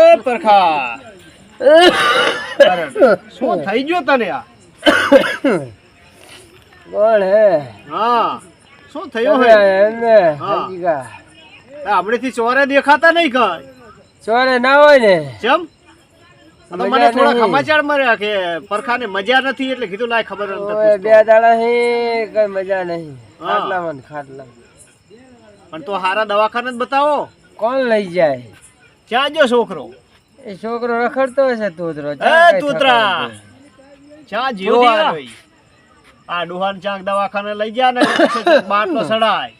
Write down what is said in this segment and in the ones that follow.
એ પરખા શું થઈ ગયો તને આ? કોણ હે? હા. શું થયું હે? એમને હા. આપણે થી ચોરે દેખાતા નહીં કઈ? ચોરે ના હોય ને? આ તો મને થોડા. સમાચાર મળ્યા કે પરખાને મજા નથી એટલે કીધું લાય ખબર નથી બે. દાડા હે કઈ મજા નહીં. ખાટલા મન ખાટલા પણ તો હારા દવાખાને જ બતાવો. કોણ લઈ જાય? ક્યાં જો છોકરો? એ છોકરો રખડતો હશે તૂતરો. એ તૂતરા! ચા જીવ આ ડુહાન ચાંગ દવાખાને લઈ ગયા ને બાટલો સડાય.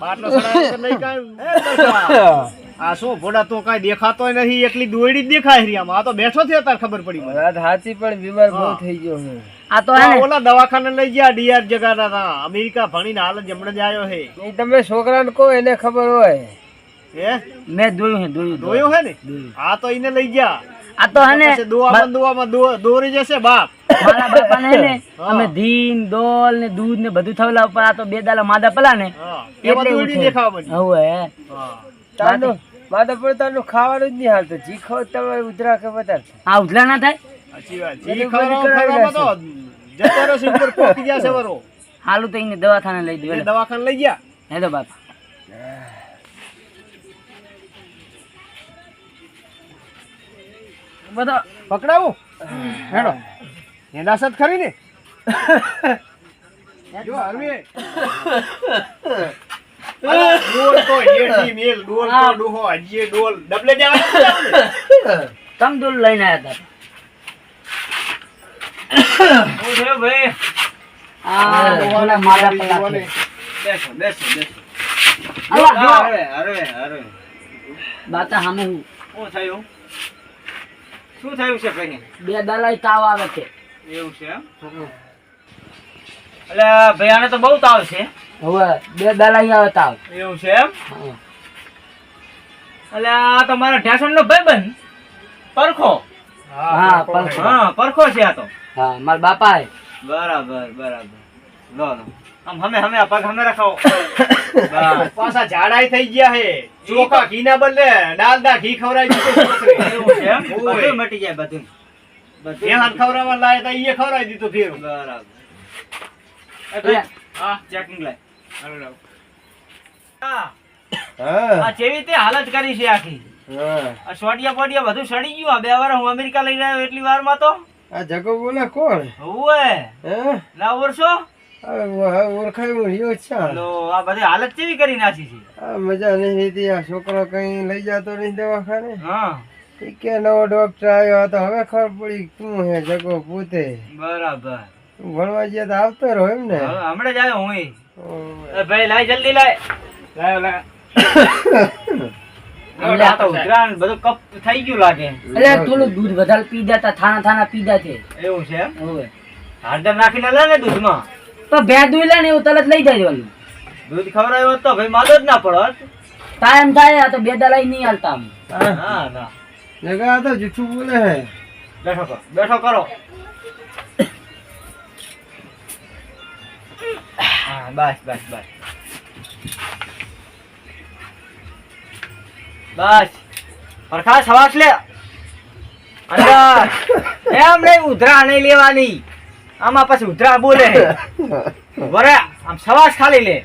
બાટલો સડાય તો નહીં કાંઈ. આ શું ભોડા તો કાંઈ દેખાતોય નથી એકલી દોયડી જ દેખાય છે આમાં. આ તો બેઠો થયો તાર ખબર પડી વાત સાચી પણ બીમાર બહુ થઈ ગયો હું. આ તો ઓલા દવાખાને લઈ ગયા ડીઆર જગાના તા અમેરિકા ભણીને હાલ જ હમણાં જ આવ્યો હે તમે છોકરાને કહો એને ખબર હોય. હે? મેં જોયું છે દોયું દોયો હે ને? આ તો એને લઈ ગયા. આ તો હે ને દુઆમાં દુવામાં દોરી જશે બાપ. મારા બાપાને હે ને અમે ધીન દોલ ને દૂધ ને બધું થયેલા ઉપર આ તો બે દાલા માદા પેલા ને એમાં એટલે દોયડી દેખાવા બની હવે હા. તારનું માથા પર તારનું ખાવાનું જ નહીં હાલતો. જી ખાવ તમારે ઉધરા કે વધારે આ ઉધલા ના થાય? સાચી વાત. કરાવી ખવડાવો તો જતો ઉપર પોકી જશે વરો. હાલું તો એને દવાખાને લઈ દે દવાખાને લઈ ગયા? હેલો બાપા. બધો પકડાવું. હેડો. હેડાસત ખરી ને? જો હરવી. અલા, ડોલ તો હેઠી મેલ, ડોલ તો ડોહો, હજીએ ડોલ. ડબલે જવાનું તમ દૂર લઈને આવ્યા હતા આ ઓલા માદા પેલા છે. અલા, જો. બાતા સામે હું. શું થયું છે ભાઈ બે દલાઈ તાવ આવે છે. એવું છે એમ? એટલે ભાઈ આને તો બહુ તાવ છે. હવે બે દલાઈ આવે તાવ. એવું છે એમ? એટલે આ તો મારા ઢેસણ નો ભાઈબંધ. પરખો. હા પરખો. હા પરખો છે આ તો. હા મારા બાપા. બરાબર બરાબર. લો લો. આમ હમે હમે પગ હમે રખાવો. પાછા ઝાડાય થઈ ગયા હે. ચોખા બદલે ઘી દીધું. એવું છે એમ ઓય. બધું મટી જાય બધું. બધું ખવડાવવા લાયા તા ઈએ ખવડાવી દીધું ફેર બરાબર. હા ચેકિંગ લાય હા. હા. આ જેવી તે હાલત કરી છે આખી. આ સોડિયા બોડિયા બધું સડી ગયું. બે વાર હું અમેરિકા લઈ આવ્યો એટલી વારમાં તો. આ જગો બોલે કોણ? હોવે હે? ના ઓરસો આ વ- ઓળખાય હું રહ્યો છે આ બધી હાલત કેવી કરી નાખી છે? આ મજા નહીં હતી આ છોકરો કઈ લઈ જતો નહીં દવાખાને. હા. કે નવો ડોક્ટર આવ્યો તો હવે ખબર પડી તું હે જગો પોતે બરાબર. ભણવા ગયા તો આવતો રહ્યો એમ ને. હમણાં જ આવ્યો હું ભાઈ લાય જલ્દી લાય. લાય લાય. અમને આ તો ઉધરાણ બધું કપ થઈ ગયું લાગે. થોડું દૂધ વધારે પી જાતા થાના થાના પીધા છે એવું છે એમ? હવે નાખીને લે ને દૂધમાં. તો ભે દૂધ લે ને એવું તરત લઈ જાય દૂધ ખવડાવ્યો તો ભાઈ માદો જ ના પડત. ટાઈમ થાય આ તો બે દાડા નહીં હાલતા હા ના જગા આ તો જૂઠું બોલે હે. બેઠો કરો બેઠો કરો. હા બસ બસ બસ. બસ. પરખા હવાસ લે. અંદર એમ નહીં ઉધરા નહીં લેવાની. આમાં પછી ઉધરા બોલે વરે આમ સવાસ ખાલી લે.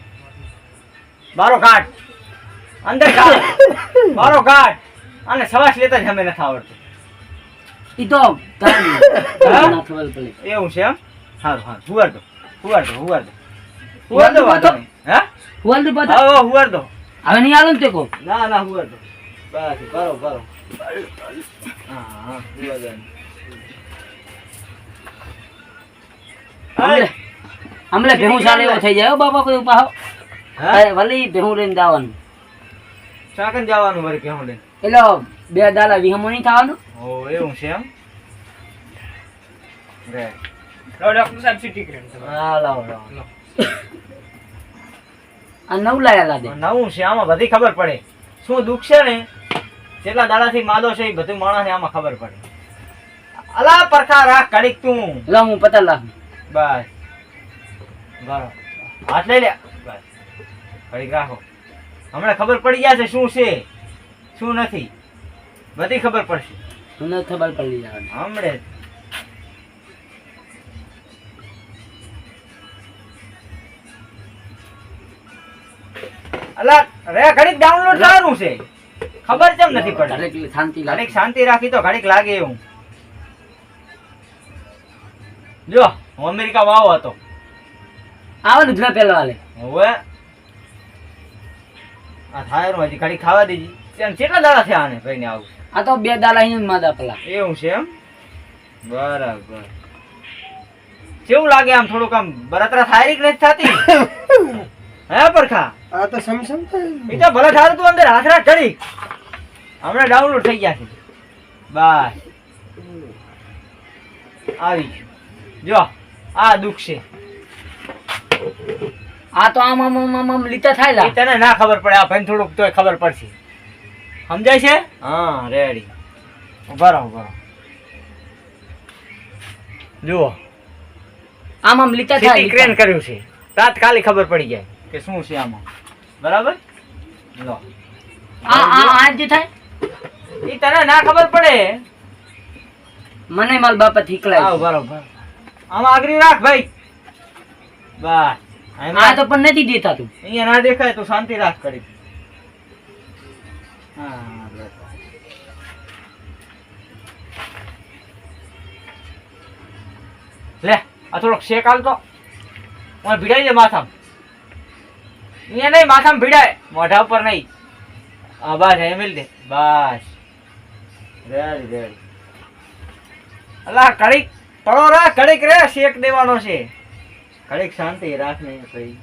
બારો કાઢ અંદર કાઢ બારો કાઢ અને સવાસ લેતા જ અમે નથી આવડતું. ઈ તો ના ખબર પડે એવું છે એમ? સારું સારું હુવાર દો હુવાર દો હુવાર દો હુવાર દો વાંધો હે? હુવાલ દે પાછા. હા હા, હુવાર દો હવે નહીં હાલો તે કો ના ના હુવાર દો બસ બરો બરો હા હા હુવાર દો હમણે હમણે ભેહું ચાલે એવો થઈ જાય. બાપા કોઈ પાહો. હા? અરે વલી ભેહું લઈને જવાનું. ચાકન જવાનું વળી કેવું લઈને? એટલે બે દાડા વિહમો નહીં થવાનું? ઓ એવું છે એમ? રે. ડોક્ટર સાહેબ સીટી કરે હા લાવો લાવો. આ નવ લાયા લાદે નવું છે આમાં બધી ખબર પડે. શું દુઃખ છે ને? જેટલા દાડાથી માદો છે એ બધું માણસને આમાં ખબર પડે. અલા પરખા રાખ કડીક તું. લો હું પતા લાખ બસ બરાબર હાથ લઈ લે. બસ રાખો હમણાં ખબર પડી ગયા છે શું છે? શું નથી? બધી ખબર પડશે. તમને ખબર પડી જવાની. હમણે. અલા રે ઘડીક ડાઉનલોડ કરવાનું છે. ખબર કેમ નથી પડતી ઘડીક શાંતિ ઘડીક શાંતિ રાખી તો ઘડીક લાગે એવું. જો હું અમેરિકા વાવો હતો. જ ના પેલા વાલે હવે આ થાયરું હજી ઘડીક ખાવા દેજી. તેમ કેટલા દાડા થયા આને ભાઈને આવું? આ તો બે દાડા અહીં માદા પેલા. એવું છે એમ? બરાબર. કેવું લાગે આમ થોડુંક આમ બરાતરા થાય કે નથી થતી? હે પરખા? આ તો સમસમ થાય. એ તો ભલે થારું તું અંદર હાથ ચડી હમણાં ડાઉનલોડ થઈ ગયા છે. બસ. આવી ગયું. જો આ દુઃખ છે. આ તો આમ આમ આમ આમ આમ લીટા થાય લા તને ના ખબર પડે આ ભાઈ થોડુંક તોય ખબર પડશે. સમજાય છે? હા રેડી ઊભા રહો ઊભા રહો. જુઓ. આમ આમ લીતા થાય ક્રેન. કર્યું છે. તાત્કાલિક ખબર પડી જાય. કે શું છે આમાં? બરાબર? લો. આ આ આ જે થાય? એ તને ના ખબર પડે. મને માલ બાપા થીકલાય આવ બરાબર આમાં આગળ રાખ ભાઈ. બસ. આ. તો પણ નથી દેતા તું. અહીંયા ના દેખાય તો શાંતિ રાખ કરી. હા લે. આ થોડોક શેક હાલતો મને ભીડાઈ દે માથામાં. અહીંયા નહીં માથામાં ભીડાય. મોઢા ઉપર નહીં. હા બસ એમ દે. બસ રેડી રેડી અલા કડીક પડો રા કડીક રે શેક દેવાનો છે. કડીક શાંતિ રાખ નહીં ભાઈ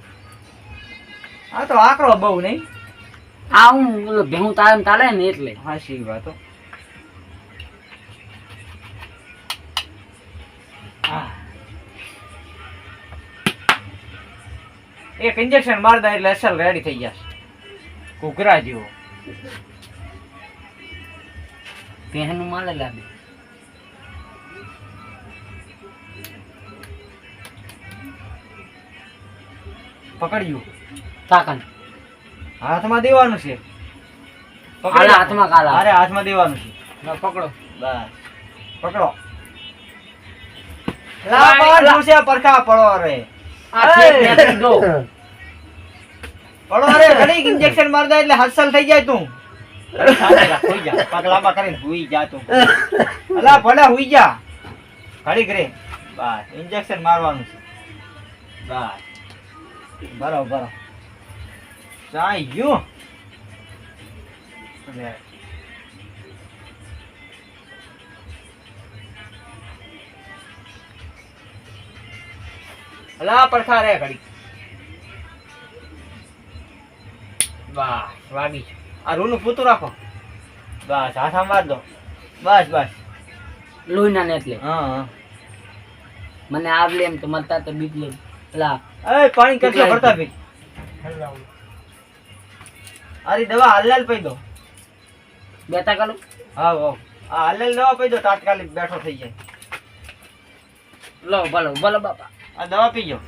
આ તો આકરો બહુ નહીં. આ હું ઓલો ભેહું તારે ને તાલે ને એટલે. હાશી વાતો. આહ. એક ઇન્જેક્શન માર દે એટલે અસલ રેડી થઈ જશે કુકરા જેવો. ભેહનું માલે લાગે. પકડ્યું. તાકન. હાથમાં દેવાનું છે. પકડી હાથમાં કાલા. અરે હાથમાં દેવાનું છે. પકડો. બસ. પકડો. લા પાડ પરખા પડો રે. આ છેક મેથી દો પડો રે ઘડીક ઇન્જેક્શન માર દે એટલે હસલ થઈ જાય તું. ઘડીક શાંતિ રાખ, હુઈ જા. પગ લાંબા કરીને હુઈ જા તું. અલા ભલે હુઈ જા. ઘડીક રે. બસ ઇન્જેક્શન મારવાનું છે. બસ. બરો બરો ચાઈ ગયું. અલા પડખા રે વાગી આ રૂનું પૂતું રાખો. બસ હાથા દો. બસ બસ. લોહીના ને એટલે હા હા. મને આવલે એમ તો મળતા તો બીક લે પેલા એ પાણી કેટલો ભરતા ભાઈ? અરે દવા હાલ પી દો. બેતા કરું હા હા આ હાલ દવા પી દો તાત્કાલિક બેઠો થઈ જાય. લો બોલો બોલો બાપા. આ દવા પીજો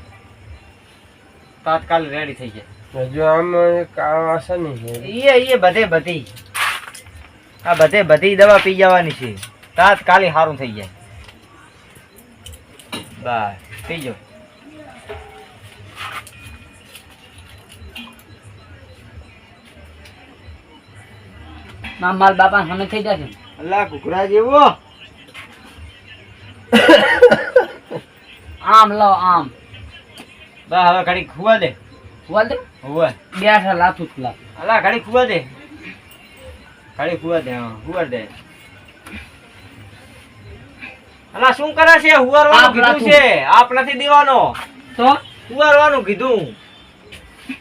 તાત્કાલિક રેડી થઈ જાય. હજુ આમ કામ આ નહીં ઈએ ઈએ બધે બધી. આ બધે બધી દવા પી જવાની છે. તાત્કાલિક સારું થઈ જાય. બસ પીજો મારા બાપા સામે થઈ જશે અલ્લા કુકરા જેવો. આમ લો આમ. બા હવે ઘડી ખુવા દે. ખુવા દે? હુવા. બેઠા લાથું જ લાથ. અલા ઘડી ખુવા દે. ઘડી ખુવા દે હા ખુવા દે. અલા શું કરે છે? હુવારવાનું કીધું છે. આપ નથી દેવાનો. તો? હુવારવાનું કીધું.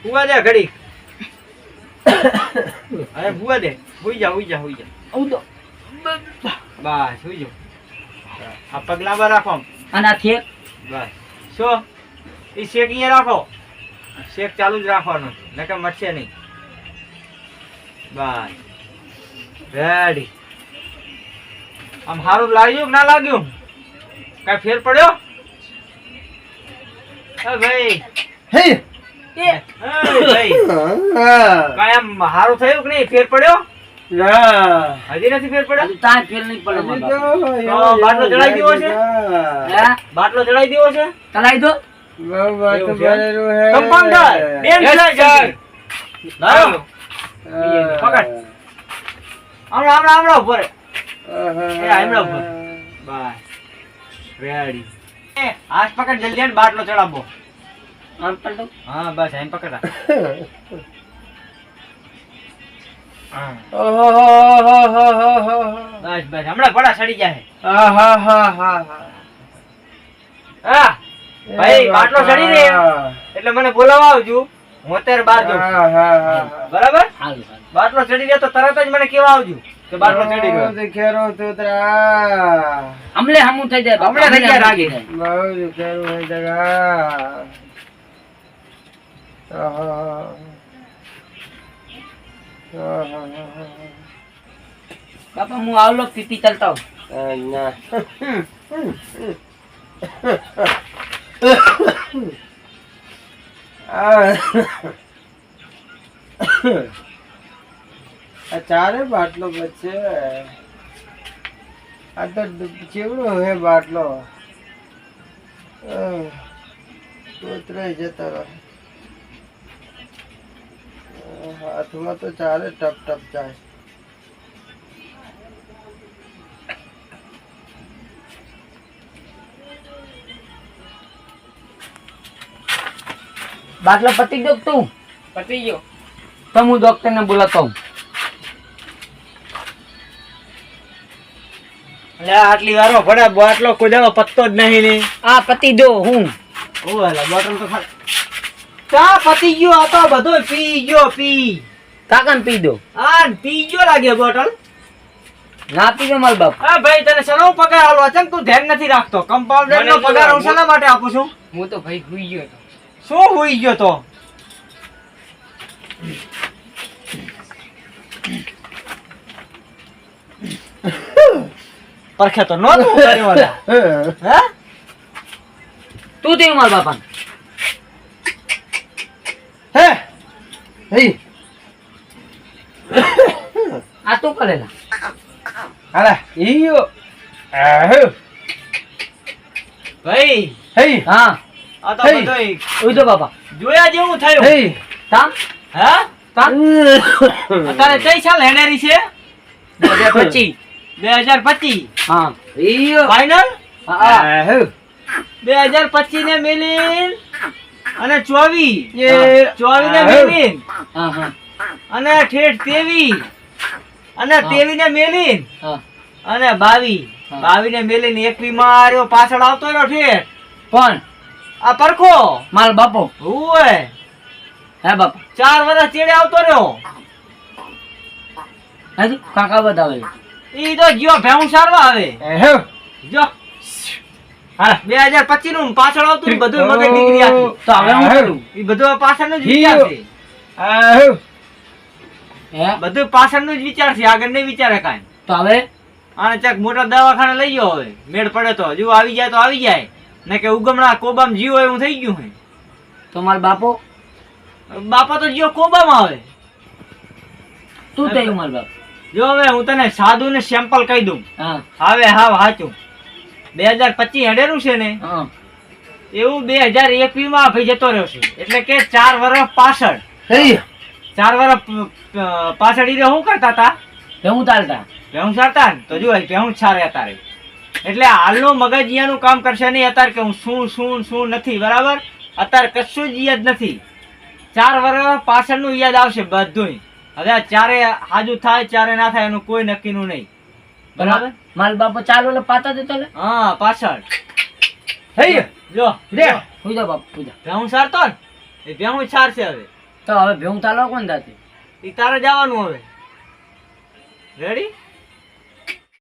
હુવા દે ઘડી અરે હુવા દે. હુઈ જા હુઈ જા હુઈ જા. તો. બસ હુઈ જાઓ આ પગલા પર રાખો અને આ થેક બસ. શું? એ શેક અહીંયા રાખો. શેક ચાલુ જ રાખવાનો નકર મટશે નહીં. બસ. રેડી આમ સારું લાગ્યું કે ના લાગ્યું? કઈ ફેર પડ્યો? ભાઈ. હે? એ. ભાઈ. કઈ આમ સારું થયું કે નહીં? ફેર પડ્યો? ના. હજી નથી ફેર પડે તાય ફેર નહીં પડે બાટલો જણાઈ દેવો છે? બાટલો ચડાઈ દેવો છે? દો. ચડાઈ અને બાટલો ચડાવો હા બસ એમ પકડ. બસ બસ હમણાં પડા સડી જાય આહાહાહાહા. હા ભાઈ, બાટલો બાપા. ચડી એટલે મને બોલાવવા આવજો હું અત્યારે બહાર જાઉં બરાબર બાટલો ચડી જાય તો તરત જ મને કેવા આવજો કે બાટલો ચડી ગયો ખેરો તોતરા. હમણે હમું થઈ જાય. હમણાં થઈ જાય રાગી. બહુ દુખેરો હે જગા. બાપા હું આવલો પીપી ચાલતા ના. ચારે બાટલો બચે આ તો ચીવડો હે બાટલો. આહ, જતો રહે આહ, હાથમાં તો ચારે ટપ ટપ જાય બાટલો પતી ગયો તું? પતી ગયો. તો હું ડોક્ટર ને બોલાતો એટલે આટલી વારો ભડા બાટલો કોઈ દાડો પત્તો જ નહીં ને. આ પતી દો હું. ઓ બોટલ તો ખાલી. ચા પતી ગયો આ તો બધો પી ગયો પી. કાકાને પી દો. આ પી ગયો લાગે બોટલ. ના પીજો મારા બાપ. હા ભાઈ તને શેનો પગાર આલો અચમ તું ધ્યાન નથી રાખતો? કમ્પાઉન્ડર નો પગાર હું શેના માટે આપું છું? હું તો ભાઈ ભૂઈ ગયો હતો શું હોઈ ગયો તો? પરખે તો નહોતું કર્યું ઓલા. હે? તું તે મારા બાપા હે. આ તું કરેલા હાલા ઈયો. આહો. ભાઈ. હે. હા. આ તો બધોય ઉઈ દો બાપા. જોયા જેવું થયું. હે. કામ હે? કામ અત્યારે કઈ સાલ હેડેરી છે? પછી બે હજાર પચીસ. હા. ઈયો. ફાઈનલ હા આહો. બે હજાર પચીસ ને મેલીન અને ચોવીસ એ. ચોવીસ ને. મેલીન. હા હા. અને ઠેઠ તેવી. અને. તેવી ને મેલીન. હા. અને બાવી. બાવી ને મેલીન એકવી માર્યો પાછળ આવતો રહ્યો ઠેઠ. પણ આ પરખો. માલ બાપો. ઓય હે બાપા. ચાર વર્ષ ચેડે આવતો રહ્યો. હજી કાકા બતાવે ઈ તો ગયો ભેવું સારવા આવે હે. જો. બે હજાર પચીસનું પાછળ આવતું બધું મગજ નીકળી આખી. તો હવે હું કરું? ઈ બધું પાછળનું જ વિચાર છે. આહુ હે. બધું જ વિચાર છે. આગળ નહીં વિચારે કાંઈ. તો હવે? આને ચાક મોટા દવાખાને લઈ ગયો હવે. મેળ પડે તો. હજુ આવી જાય તો આવી જાય. ને કે ઉગમણા કોબામ જીવો એવું થઈ ગયું હે. તો મારો બાપો? બાપા તો જીવો કોબામ આવે. તું થયું મારો બાપ. જો હવે હું તને સાદું ને સેમ્પલ કહી દઉં. હા. હવે હાવ હાચું. બે હજાર પચીસ હેડેરું છે ને? એવું બે હજાર એકવીસમાં ભાઈ જતો રહ્યો છે. એટલે કે ચાર વર્ષ પાછળ. ચાર વર્ષ પાછળ ઈ શું કરતા હતા હું ચાલતા. ભેહું ચાલતા? ને તો જો ભેહું જ અત્યારે એટલે હાલનું મગજ અહીંયાનું કામ કરશે નહીં અત્યારે કે હું શું શું શું નથી બરાબર? અત્યારે કશું જ યાદ નથી. ચાર વર્ષ પાછળનું યાદ આવશે બધું હવે ચારે હાજુ થાય ચારે ના થાય એનું કોઈ નક્કીનું નહીં. બરાબર? માલ બાપો ચાલો એટલે પાતા દેતો લે. હા પાછળ. હે? જો રે પૂજા બાપ પૂજા. ભેહું સારતો ને? એ ભેહું છે હવે. તો હવે ભેવું ચાલો કોણ દાતી એ તારે જવાનું હવે. રેડી